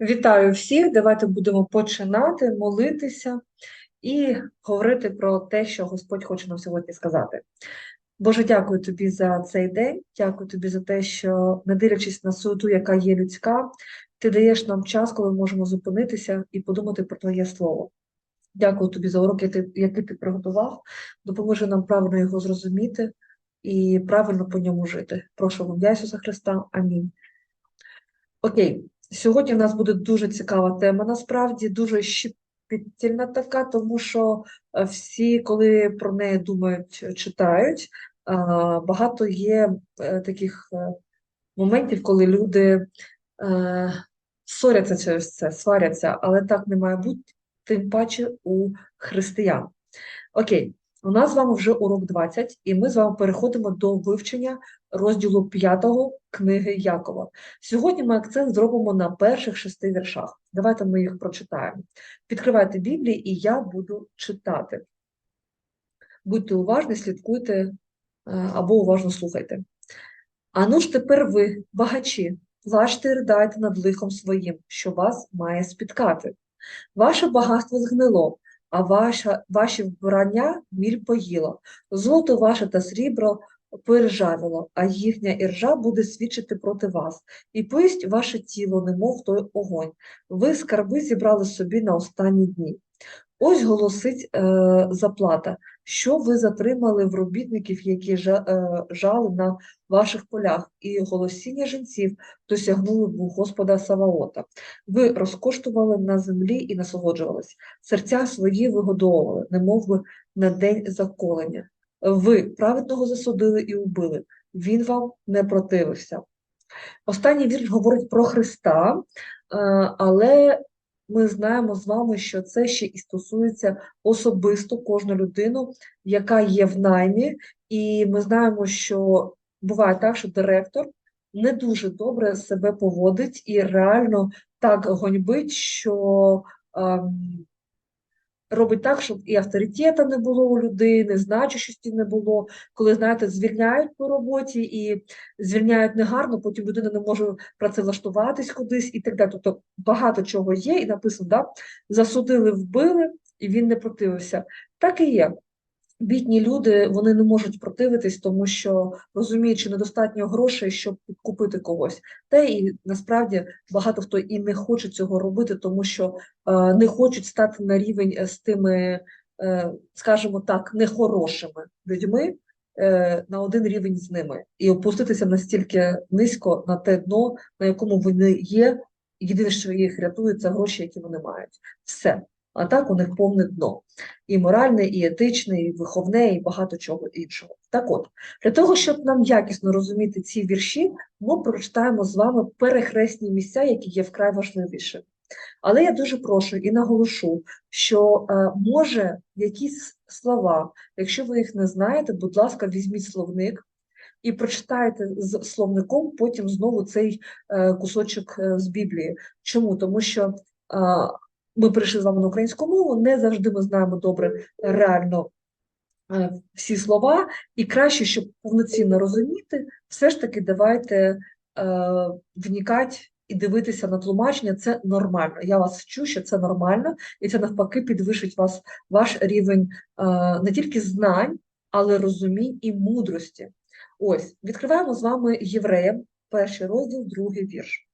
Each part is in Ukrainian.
Вітаю всіх! Давайте будемо починати молитися і говорити про те, що Господь хоче нам сьогодні сказати. Боже, дякую тобі за цей день, дякую тобі за те, що, не дивлячись на суету, яка є людська, ти даєш нам час, коли ми можемо зупинитися і подумати про Твоє Слово. Дякую тобі за урок, який ти, приготував. Допоможи нам правильно його зрозуміти і правильно по ньому жити. Прошу в ім'я Ісуса Христа. Амінь. Окей, сьогодні в нас буде дуже цікава тема, насправді, дуже щепетільна така, тому що е, всі, коли про неї думають, читають, багато є е, таких е, моментів, коли люди ссоряться через це, сваряться, але так не має бути, тим паче у християн. Окей, у нас з вами вже урок 20, і ми з вами переходимо до вивчення розділу 5 книги Якова. Сьогодні ми акцент зробимо на перших шести віршах. Давайте ми їх прочитаємо. Відкривайте Біблії, і я буду читати. Будьте уважні, слідкуйте е, або уважно слухайте. Ану ж тепер ви, багачі, плачте і ридайте над лихом своїм, що вас має спіткати. Ваше багатство згнило, а ваша, ваші вбрання міль поїла, золото ваше та срібро поіржавіло, а їхня іржа буде свідчити проти вас, і пусть ваше тіло, немов той огонь. Ви скарби зібрали собі на останні дні. Ось голосить е, заплата, що ви затримали в робітників, які е, жали на ваших полях, і голосіння жінців досягнули в Господа Саваота. Ви розкоштували на землі і насолоджувались, серця свої вигодовували, немов би на день заколення. Ви праведного засудили і убили, він вам не противився. Останній вірш говорить про Христа, е, але ми знаємо з вами, що це ще і стосується особисто кожну людину, яка є в наймі, і ми знаємо, що буває так, що директор не дуже добре себе поводить і реально так гоньбить, що ем, робить так, щоб і авторитета не було у людини, значущості не було. Коли, знаєте, звільняють по роботі і звільняють негарно, потім людина не може працевлаштуватись кудись і так далі. Тобто багато чого є, і написано, да, засудили, вбили, і він не противився. Так і є. Бідні люди вони не можуть противитись, тому що розуміючи недостатньо грошей, щоб підкупити когось. Та і насправді багато хто і не хоче цього робити, тому що е, не хочуть стати на рівень з тими, е, скажімо так, нехорошими людьми е, на один рівень з ними і опуститися настільки низько на те дно, на якому вони є. Єдине, що їх рятує, це гроші, які вони мають. Все а так у них повне дно. І моральне, і етичне, і виховне, і багато чого іншого. Так от, для того, щоб нам якісно розуміти ці вірші, ми прочитаємо з вами перехресні місця, які є вкрай важливіші. Але я дуже прошу і наголошу, що е, може якісь слова, якщо ви їх не знаєте, будь ласка, візьміть словник і прочитайте з словником потім знову цей е, кусочок е, з Біблії. Чому? Тому що ми прийшли з вами на українську мову, не завжди ми знаємо добре реально е, всі слова, і краще, щоб повноцінно розуміти, все ж таки давайте е, вникати і дивитися на тлумачення. Це нормально. Я вас вчу, що це нормально, і це навпаки підвищить вас ваш рівень е, не тільки знань, але розумінь і мудрості. Ось, відкриваємо з вами євреям, перший розділ, другий вірш.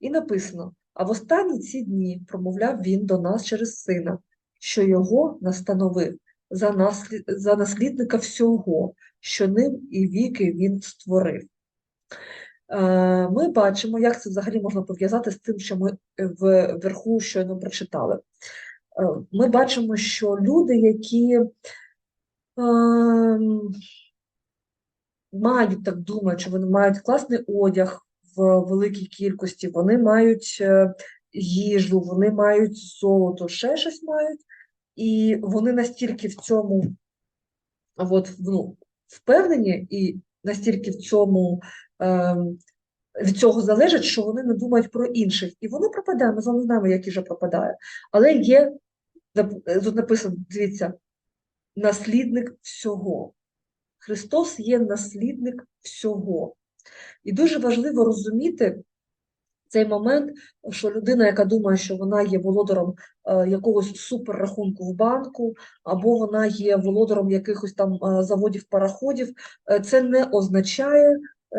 І написано. А в останні ці дні промовляв він до нас через сина, що його настановив за наслід... за наслідника всього, що ним і віки він створив. Е, ми бачимо, як це взагалі можна пов'язати з тим, що ми вверху щойно прочитали. Е, ми бачимо, що люди, які ем, мають так думають, що вони мають класний одяг, в великій кількості, вони мають е, їжу, вони мають золото, ще щось мають, і вони настільки в цьому от, ну, впевнені і настільки в цьому е, від цього залежать, що вони не думають про інших. І воно пропадає, ми з вами знаємо, як їжа пропадає. Але є, тут написано, дивіться, наслідник всього. Христос є наслідник всього. І дуже важливо розуміти, цей момент, що людина, яка думає, що вона є володаром е, якогось суперрахунку в банку, або вона є володаром якихось там е, заводів параходів, е, це не означає,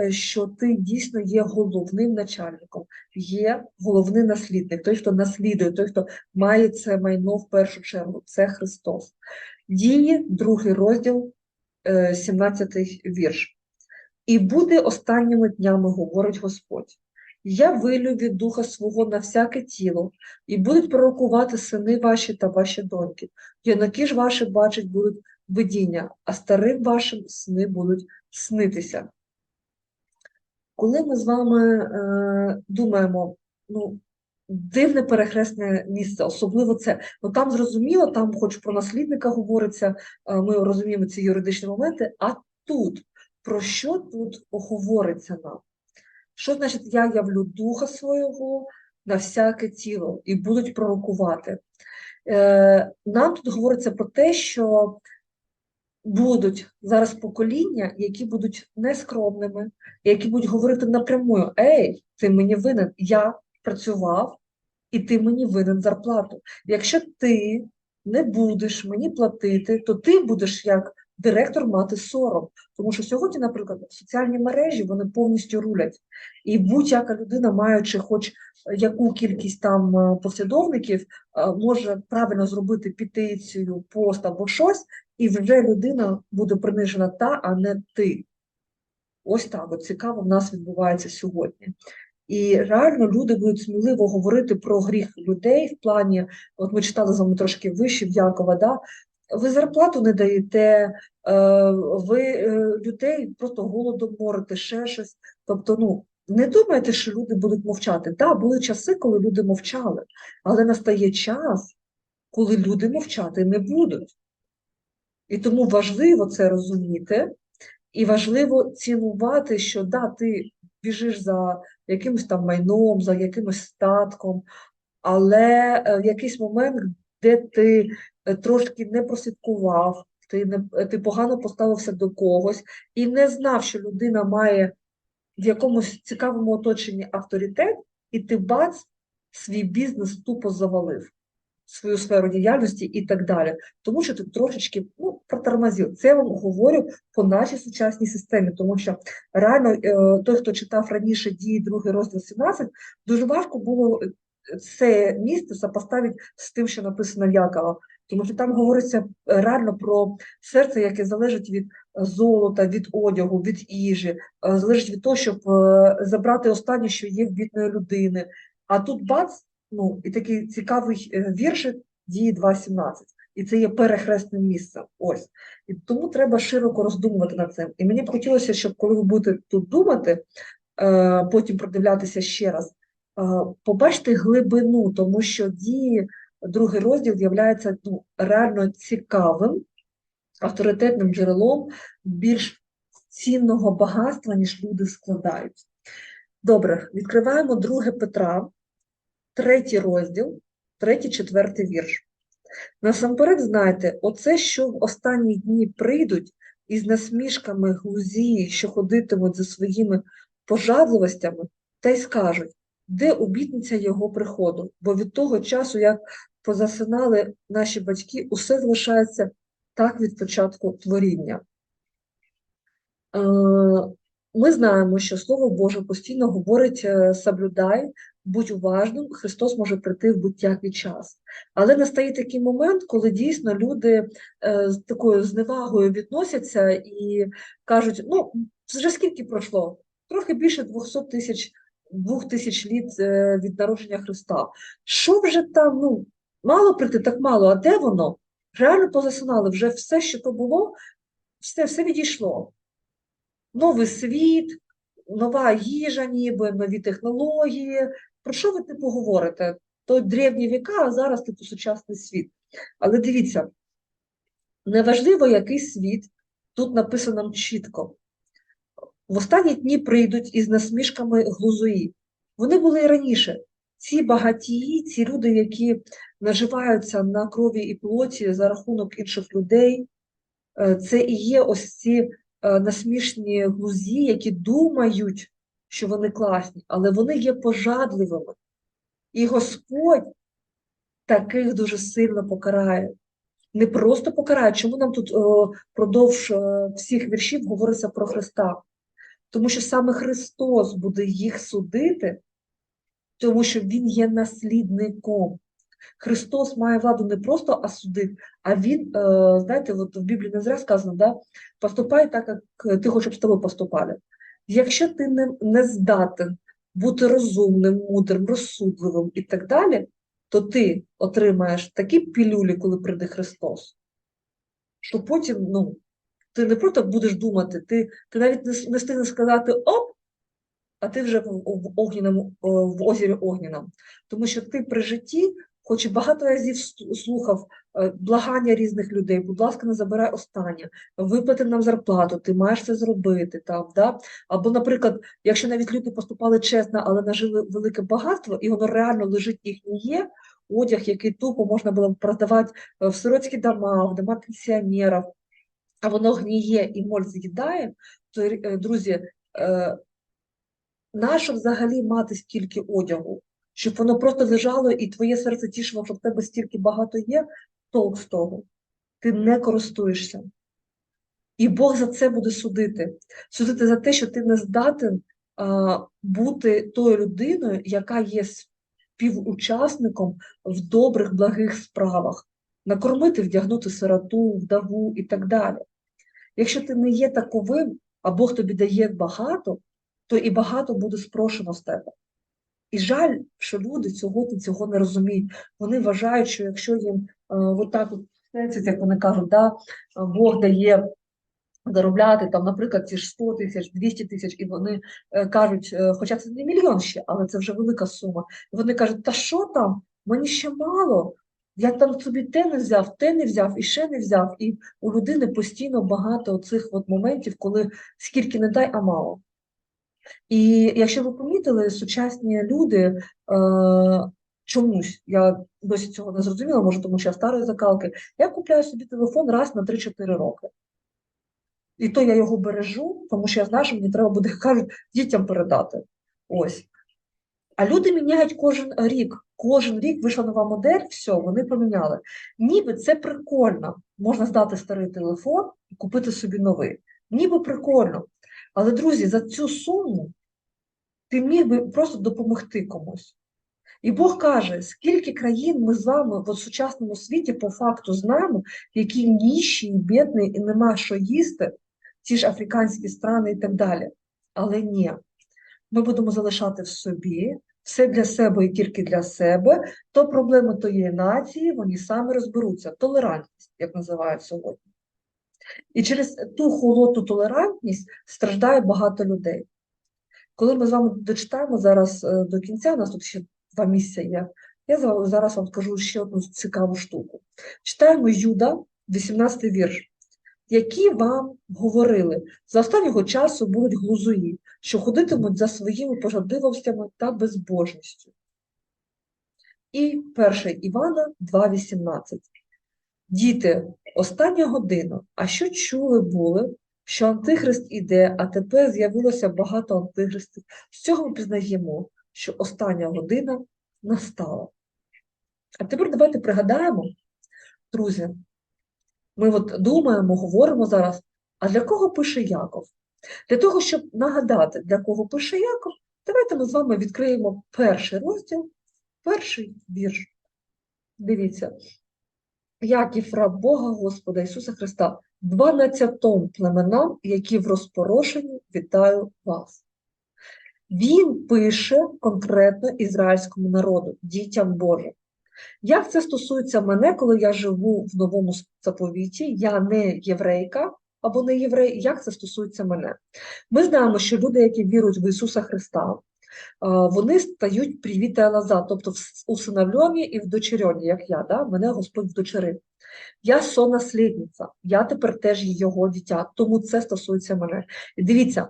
що ти дійсно є головним начальником, є головний наслідник, той, хто наслідує, той, хто має це майно в першу чергу, це Христос. Дії, другий розділ, е, 17 вірш. І буде останніми днями, говорить Господь. Я вилю від духа свого на всяке тіло, і будуть пророкувати сини ваші та ваші доньки. Юнаки ж ваші бачать будуть видіння, а старим вашим сни будуть снитися. Коли ми з вами е, думаємо, ну, дивне перехресне місце, особливо це, ну там зрозуміло, там хоч про наслідника говориться, е, ми розуміємо ці юридичні моменти, а тут, про що тут говориться нам? Що значить я явлю духа свого на всяке тіло і будуть пророкувати? Е, Нам тут говориться про те, що будуть зараз покоління, які будуть нескромними, які будуть говорити напрямую: Ей, ти мені винен, я працював, і ти мені винен зарплату. Якщо ти не будеш мені платити, то ти будеш як директор мати сором. Тому що сьогодні, наприклад, соціальні мережі вони повністю рулять. І будь-яка людина, маючи хоч яку кількість там е, послідовників, е, може правильно зробити петицію, пост або щось, і вже людина буде принижена та, а не ти. Ось так от цікаво в нас відбувається сьогодні. І реально люди будуть сміливо говорити про гріх людей в плані, от ми читали з вами трошки вище в Якова, да? Ви зарплату не даєте, е, ви е, людей просто голодом морите, ще щось. Тобто, ну, не думайте, що люди будуть мовчати. Так, да, були часи, коли люди мовчали, але настає час, коли люди мовчати не будуть. І тому важливо це розуміти, і важливо цінувати, що да, ти біжиш за якимось там майном, за якимось статком, але в якийсь момент, де ти трошки не прослідкував, ти не ти погано поставився до когось і не знав, що людина має в якомусь цікавому оточенні авторитет, і ти бац, свій бізнес тупо завалив свою сферу діяльності і так далі, тому що ти трошечки ну, протормозив. Це я вам говорю по нашій сучасній системі, тому що реально е, той, хто читав раніше дії другий розділ 17, дуже важко було е, це місце сопоставити з тим, що написано в Якова. Тому що там говориться е, реально про серце, яке залежить від золота, від одягу, від їжі, залежить від того, щоб забрати останнє, що є в бідної людини. А тут бац, ну, і такий цікавий е, віршик дії 2.17. І це є перехресним місцем. Ось. І тому треба широко роздумувати над цим. І мені б хотілося, щоб коли ви будете тут думати, е, потім продивлятися ще раз, е, побачити глибину, тому що дії, другий розділ є ну, реально цікавим, авторитетним джерелом більш цінного багатства, ніж люди складають. Добре, відкриваємо друге Петра третій розділ, третій, четвертий вірш. Насамперед, знайте, оце, що в останні дні прийдуть із насмішками глузії, що ходитимуть за своїми пожадливостями, та й скажуть, де обітниця його приходу, бо від того часу, як позасинали наші батьки, усе залишається так від початку творіння. Е, ми знаємо, що Слово Боже постійно говорить е, соблюдай, будь уважним, Христос може прийти в будь-який час. Але настає такий момент, коли дійсно люди е, з такою зневагою відносяться і кажуть: ну, вже скільки пройшло? Трохи більше 200 тисяч двох тисяч літ е, від народження Христа. Що вже там, ну, мало прийти, так мало, а де воно? Реально позасинали, вже все, що то було, все, все відійшло. Новий світ, нова їжа, ніби, нові технології, про що ви типу говорите? То древні віка, а зараз типу сучасний світ. Але дивіться, неважливо, який світ, тут написано чітко. В останні дні прийдуть із насмішками глузуї. Вони були і раніше. Ці багатії, ці люди, які наживаються на крові і плоті за рахунок інших людей, е, це і є ось ці е, насмішні глузі, які думають, що вони класні, але вони є пожадливими. І Господь таких дуже сильно покарає. Не просто покарає. Чому нам тут о, продовж е, всіх віршів говориться про Христа? Тому що саме Христос буде їх судити, тому що Він є наслідником. Христос має владу не просто осудити, а Він, е, знаєте, от в Біблії не зря сказано, да? поступай так, як ти хочеш, щоб з тобою поступали. Якщо ти не, не здатен бути розумним, мудрим, розсудливим і так далі, то ти отримаєш такі пілюлі, коли прийде Христос, що потім, ну, ти не просто будеш думати, ти, ти навіть не, не встигнеш сказати оп, а ти вже в, в, в озері Огняному. Тому що ти при житті, хоч і багато разів слухав е, благання різних людей, будь ласка, не забирай останнє, виплати нам зарплату, ти маєш це зробити. Там, да? Або, наприклад, якщо навіть люди поступали чесно, але нажили велике багатство, і воно реально лежить їхнє, одяг, який тупо можна було продавати е, в сиротські дома, в дома пенсіонерів, а воно гніє і моль з'їдає, то, е, друзі, е, нащо взагалі мати стільки одягу? Щоб воно просто лежало і твоє серце тішило, що в тебе стільки багато є, толк з того. Ти не користуєшся. І Бог за це буде судити. Судити за те, що ти не здатен а, бути тою людиною, яка є співучасником в добрих, благих справах, накормити, вдягнути сироту, вдову і так далі. Якщо ти не є таковим, а Бог тобі дає багато, то і багато буде спрошено з тебе. І жаль, що люди сьогодні цього не розуміють. Вони вважають, що якщо їм е, отак, от, знаєте, як вони кажуть, да, Бог дає заробляти там, наприклад, ці ж 100 тисяч, 200 тисяч, і вони е, кажуть, е, хоча це не мільйон ще, але це вже велика сума. І вони кажуть, та що там, мені ще мало. Я там собі те не взяв, те не взяв і ще не взяв. І у людини постійно багато цих моментів, коли скільки не дай, а мало. І якщо ви помітили, сучасні люди е, чомусь, я досі цього не зрозуміла, може, тому що я старої закалки, я купляю собі телефон раз на 3-4 роки. І то я його бережу, тому що я знаю, що мені треба буде, кажуть, дітям передати. Ось. А люди міняють кожен рік. Кожен рік вийшла нова модель, все, вони поміняли. Ніби це прикольно. Можна здати старий телефон і купити собі новий. Ніби прикольно. Але, друзі, за цю суму ти міг би просто допомогти комусь. І Бог каже, скільки країн ми з вами в сучасному світі по факту знаємо, які ніші, і бідні, і нема що їсти, ті ж африканські страни і так далі. Але ні, ми будемо залишати в собі все для себе і тільки для себе, то проблеми тої нації вони самі розберуться. Толерантність, як називають сьогодні. І через ту холодну толерантність страждає багато людей. Коли ми з вами дочитаємо зараз е, до кінця, у нас тут ще два місця є, я зараз вам скажу ще одну цікаву штуку. Читаємо Юда, 18 вірш. Які вам говорили, за останнього часу будуть глузуї, що ходитимуть за своїми пожадливостями та безбожністю. І 1 Івана 2,18. Діти, остання година. А що чули були, що Антихрист іде, а тепер з'явилося багато антихристів. З цього ми пізнаємо, що остання година настала. А тепер давайте пригадаємо, друзі, ми от думаємо, говоримо зараз, а для кого пише Яков? Для того, щоб нагадати, для кого пише Яков, давайте ми з вами відкриємо перший розділ, перший вірш. Дивіться. Яків раб Бога Господа Ісуса Христа, дванадцятом племенам, які в розпорошенні вітаю вас. Він пише конкретно ізраїльському народу, дітям Божим. Як це стосується мене, коли я живу в новому заповіті, я не єврейка або не єврей, як це стосується мене? Ми знаємо, що люди, які вірують в Ісуса Христа, вони стають привіта лаза, тобто усиновлені і вдочерені, як я, да? мене Господь вдочерив. Я сонаслідниця, я тепер теж його дитя, тому це стосується мене. І дивіться,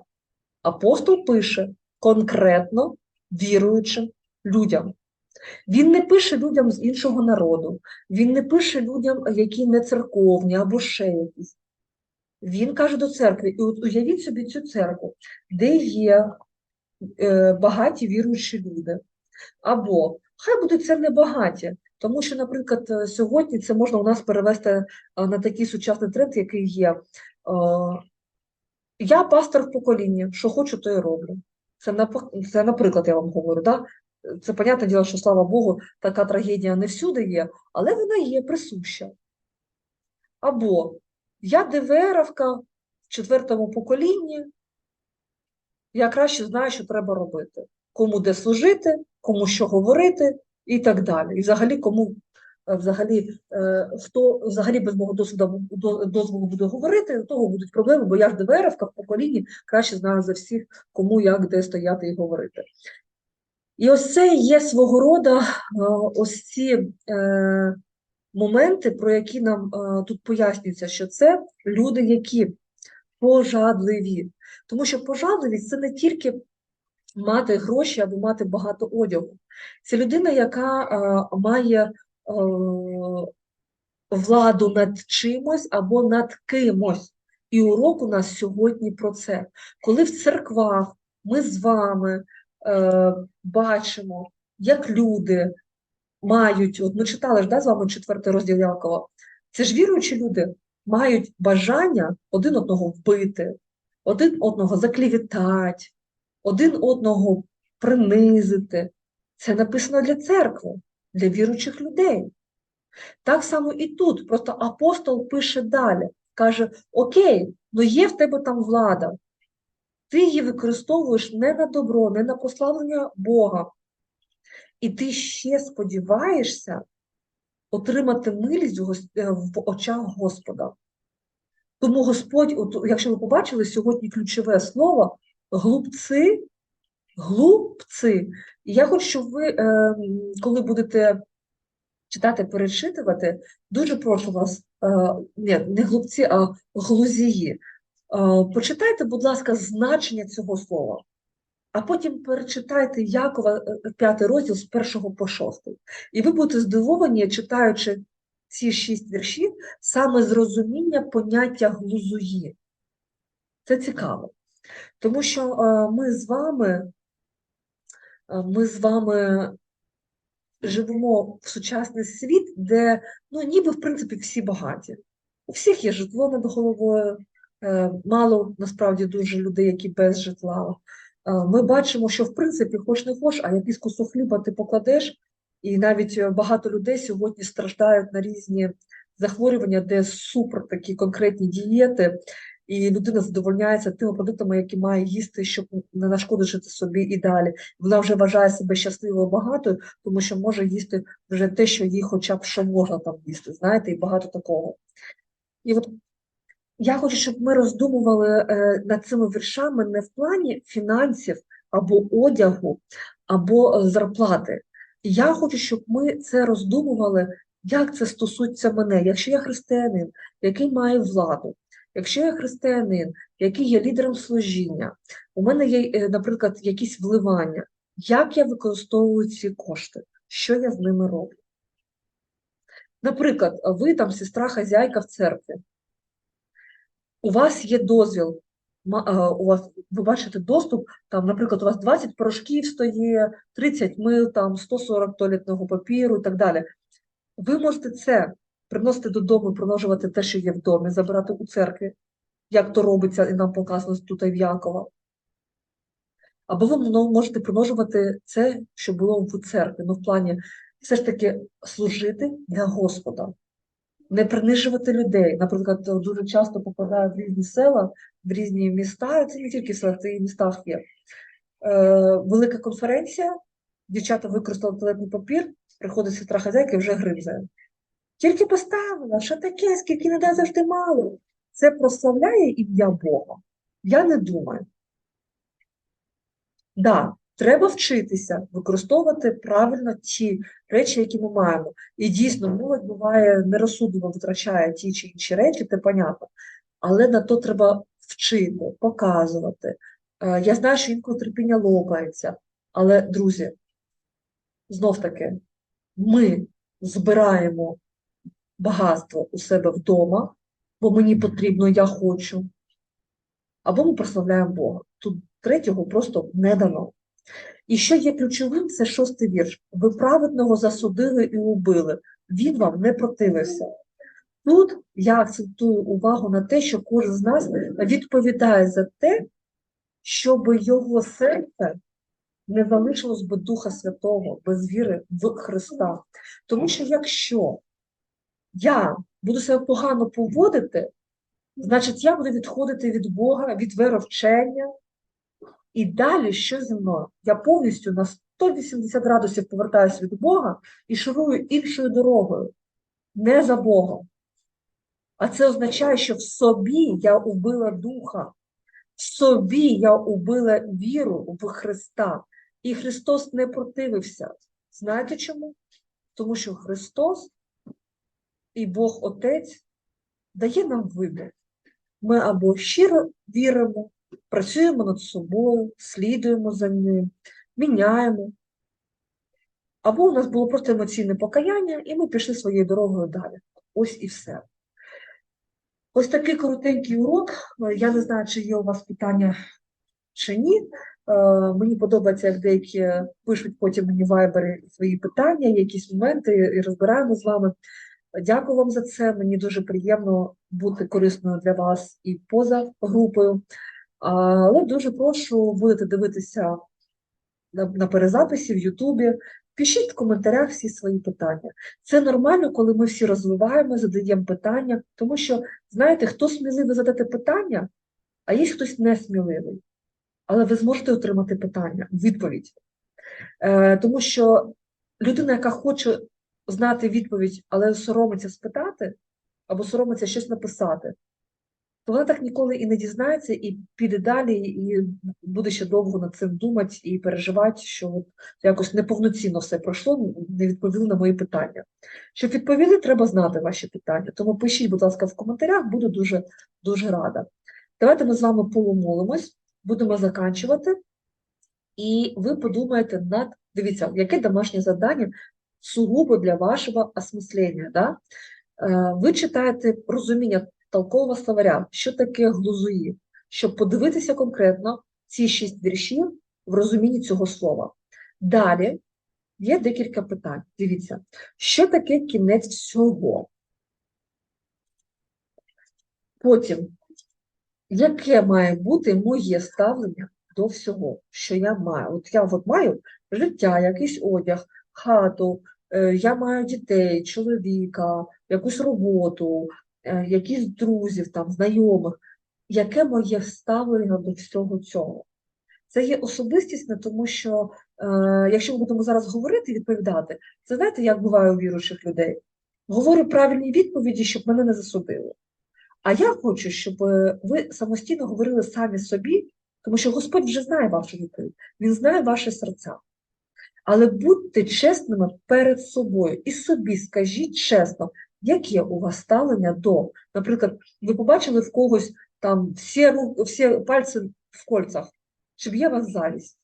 апостол пише конкретно віруючим людям. Він не пише людям з іншого народу, він не пише людям, які не церковні або ще якісь. Він каже до церкви, і от уявіть собі цю церкву, де є е, багаті віруючі люди. Або хай будуть це небагаті, тому що, наприклад, е, сьогодні це можна у нас перевести е, на такий сучасний тренд, який є. Е, Я пастор в поколінні, що хочу, то і роблю. Це, це наприклад, я вам говорю. Да? Це, понятне діло, що, слава Богу, така трагедія не всюди є, але вона є присуща. Або я ДВРовка в четвертому поколінні, я краще знаю, що треба робити. Кому де служити, кому що говорити і так далі. І взагалі, кому е, взагалі, е, хто взагалі без мого досвіду дозволу буде говорити, у того будуть проблеми, бо я ж ДВРовка в поколінні краще знаю за всіх, кому як де стояти і говорити. І ось це є свого роду е, ось ці е, моменти, про які нам е, тут пояснюється, що це люди, які пожадливі. Тому що пожадливість це не тільки мати гроші або мати багато одягу. Це людина, яка е, має е, владу над чимось або над кимось. І урок у нас сьогодні про це. Коли в церквах ми з вами бачимо, як люди мають, от ми читали ж да, з вами четвертий розділ Якова, це ж віруючі люди мають бажання один одного вбити, один одного заклівітати, один одного принизити. Це написано для церкви, для віруючих людей. Так само і тут. Просто апостол пише далі, каже: Окей, ну є в тебе там влада. Ти її використовуєш не на добро, не на прославлення Бога. І ти ще сподіваєшся отримати милість в е, очах Господа. Тому Господь, от, якщо ви побачили сьогодні ключове слово глупці, глупці. Я хочу, щоб ви, е, коли будете читати, перечитувати, дуже прошу вас, е, ні, не глупці, а глузії. Е, почитайте, будь ласка, значення цього слова, а потім перечитайте Якова, е, п'ятий розділ з першого по шостий. І ви будете здивовані, читаючи ці шість віршів, саме з розуміння поняття глузуї. Це цікаво. Тому що е, ми з вами, е, ми з вами живемо в сучасний світ, де ну, ніби в принципі всі багаті. У всіх є житло над головою, е, мало насправді дуже людей, які без житла. Е, Ми бачимо, що в принципі, хоч не хоч, а якийсь кусок хліба ти покладеш, і навіть е, багато людей сьогодні страждають на різні захворювання, де супер такі конкретні дієти, і людина задовольняється тими продуктами, які має їсти, щоб не нашкодити собі і далі. Вона вже вважає себе щасливою багатою, тому що може їсти вже те, що їй хоча б що можна там їсти, знаєте, і багато такого. І от я хочу, щоб ми роздумували е, над цими віршами не в плані фінансів або одягу, або е, зарплати. Я хочу, щоб ми це роздумували, як це стосується мене. Якщо я християнин, який має владу, якщо я християнин, який є лідером служіння, у мене є, е, наприклад, якісь вливання, як я використовую ці кошти, що я з ними роблю? Наприклад, ви там сестра хазяйка в церкві, у вас є дозвіл, е, у вас, ви бачите доступ, там, наприклад, у вас 20 порошків стоїть, 30 мил, там, 140 туалетного папіру і так далі. Ви можете це приносити додому, примножувати те, що є в домі, забирати у церкві, як то робиться і нам показано тут в Якова. Або ви можете примножувати це, що було в церкві, ну в плані все ж таки служити для Господа не принижувати людей. Наприклад, дуже часто попадаю в різні села, в різні міста, це не тільки села, це і в містах є. Е, велика конференція, дівчата використали туалетний папір, приходить сестра хазяйка і вже гризає. Тільки поставила, що таке, скільки не дай завжди мало. Це прославляє ім'я Бога? Я не думаю. Да, треба вчитися використовувати правильно ті речі, які ми маємо. І дійсно, молодь буває нерозсудливо витрачає ті чи інші речі, це понятно. Але на то треба вчити, показувати. Е, Я знаю, що інколи терпіння лопається, але, друзі, знов таки, ми збираємо багатство у себе вдома, бо мені потрібно, я хочу, або ми прославляємо Бога. Тут третього просто не дано. І що є ключовим, це шостий вірш. Ви праведного засудили і убили, він вам не противився. Тут я акцентую увагу на те, що кожен з нас відповідає за те, щоб його серце не залишилось без Духа Святого, без віри в Христа. Тому що якщо я буду себе погано поводити, значить я буду відходити від Бога, від веровчення, і далі що зі мною? Я повністю на 180 градусів повертаюся від Бога і ширую іншою дорогою, не за Богом. А це означає, що в собі я убила духа, в собі я убила віру в Христа. І Христос не противився. Знаєте чому? Тому що Христос і Бог Отець дає нам вибір. Ми або щиро віримо, працюємо над собою, слідуємо за ним, міняємо. Або у нас було просто емоційне покаяння, і ми пішли своєю дорогою далі. Ось і все. Ось такий коротенький урок. Я не знаю, чи є у вас питання чи ні. Е, Мені подобається, як деякі пишуть потім мені в вайбері свої питання, якісь моменти, і розбираємо з вами. Дякую вам за це. Мені дуже приємно бути корисною для вас і поза групою. Але дуже прошу будете дивитися на, на перезаписі в Ютубі. Пишіть в коментарях всі свої питання. Це нормально, коли ми всі розвиваємо, задаємо питання, тому що, знаєте, хто сміливий задати питання, а є хтось несміливий. Але ви зможете отримати питання, відповідь. Е, тому що людина, яка хоче знати відповідь, але соромиться спитати, або соромиться щось написати, то вона так ніколи і не дізнається, і піде далі, і буде ще довго над цим думати і переживати, що якось неповноцінно все пройшло, не відповіли на мої питання. Щоб відповіли, треба знати ваші питання. Тому пишіть, будь ласка, в коментарях, буду дуже дуже рада. Давайте ми з вами полумолимось, будемо заканчувати, і ви подумаєте над, дивіться, яке домашнє завдання сугубо для вашого осмислення. Да? Е, Ви читаєте розуміння толкового словаря, що таке глузуї, щоб подивитися конкретно ці шість віршів в розумінні цього слова. Далі є декілька питань. Дивіться, що таке кінець всього? Потім, яке має бути моє ставлення до всього, що я маю? От я от маю життя, якийсь одяг, хату, е, я маю дітей, чоловіка, якусь роботу, якісь друзів, там, знайомих. Яке моє ставлення до всього цього? Це є особистість, не тому що, е, якщо ми будемо зараз говорити і відповідати, це знаєте, як буває у віруючих людей? Говорю правильні відповіді, щоб мене не засудили. А я хочу, щоб е, ви самостійно говорили самі собі, тому що Господь вже знає вашу відповідь, Він знає ваше серця. Але будьте чесними перед собою і собі скажіть чесно, яке у вас ставлення до, наприклад, ви побачили в когось там всі, всі пальці в кольцах, чи б'є вас завість?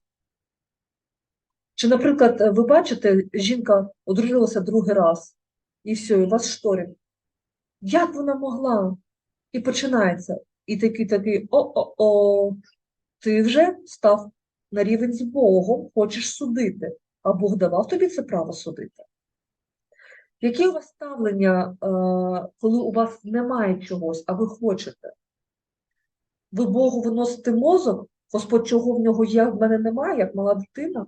Чи, наприклад, ви бачите, жінка одружилася другий раз, і все, і вас шторить. Як вона могла? І починається. І такий такий о-о-о, ти вже став на рівень з Богом, хочеш судити, а Бог давав тобі це право судити. Яке у вас ставлення, е, коли у вас немає чогось, а ви хочете? Ви Богу виносите мозок, Господь, чого в нього є, в мене немає, як мала дитина?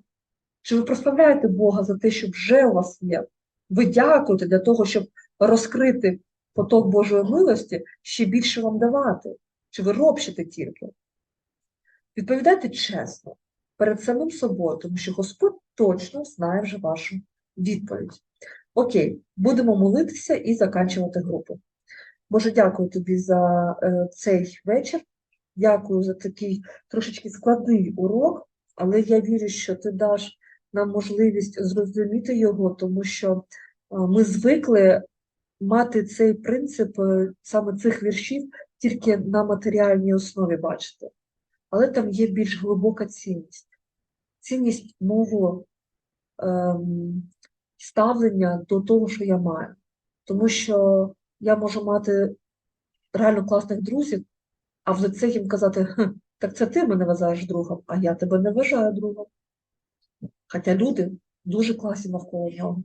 Чи ви прославляєте Бога за те, що вже у вас є? Ви дякуєте для того, щоб розкрити поток Божої милості, ще більше вам давати? Чи ви ропщите тільки? Відповідайте чесно перед самим собою, тому що Господь точно знає вже вашу відповідь. Окей, будемо молитися і заканчувати групу. Боже, дякую тобі за е, цей вечір. Дякую за такий трошечки складний урок, але я вірю, що ти даш нам можливість зрозуміти його, тому що е, ми звикли мати цей принцип е, саме цих віршів тільки на матеріальній основі бачити. Але там є більш глибока цінність. Цінність ем, ставлення до того, що я маю. Тому що я можу мати реально класних друзів, а в лице їм казати, Так це ти мене вважаєш другом, а я тебе не вважаю другом. Хоча люди дуже класні навколо нього.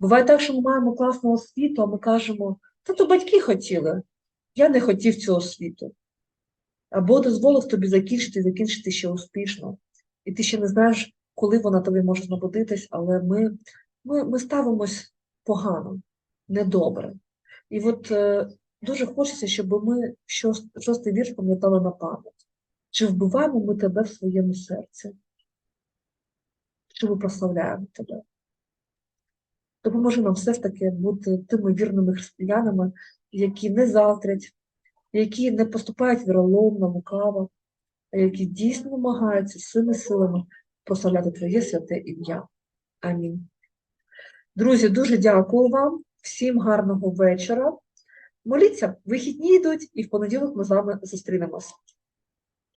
Буває так, що ми маємо класну освіту, а ми кажемо, та то батьки хотіли, я не хотів цю освіту. Або дозволив тобі закінчити, закінчити ще успішно. І ти ще не знаєш, коли вона тобі може знадобитись, але ми, ми, ми ставимось погано, недобре. І от е, дуже хочеться, щоб ми щос- шостий вірш пам'ятали на пам'ять. Чи вбиваємо ми тебе в своєму серці? Чи ми прославляємо тебе? Допоможи нам все ж таки бути тими вірними християнами, які не заздрять, які не поступають віроломно, лукаво, а які дійсно намагаються всіми силами прославляти Твоє святе ім'я. Амінь. Друзі, дуже дякую вам, всім гарного вечора. Моліться, вихідні йдуть, і в понеділок ми з вами зустрінемось.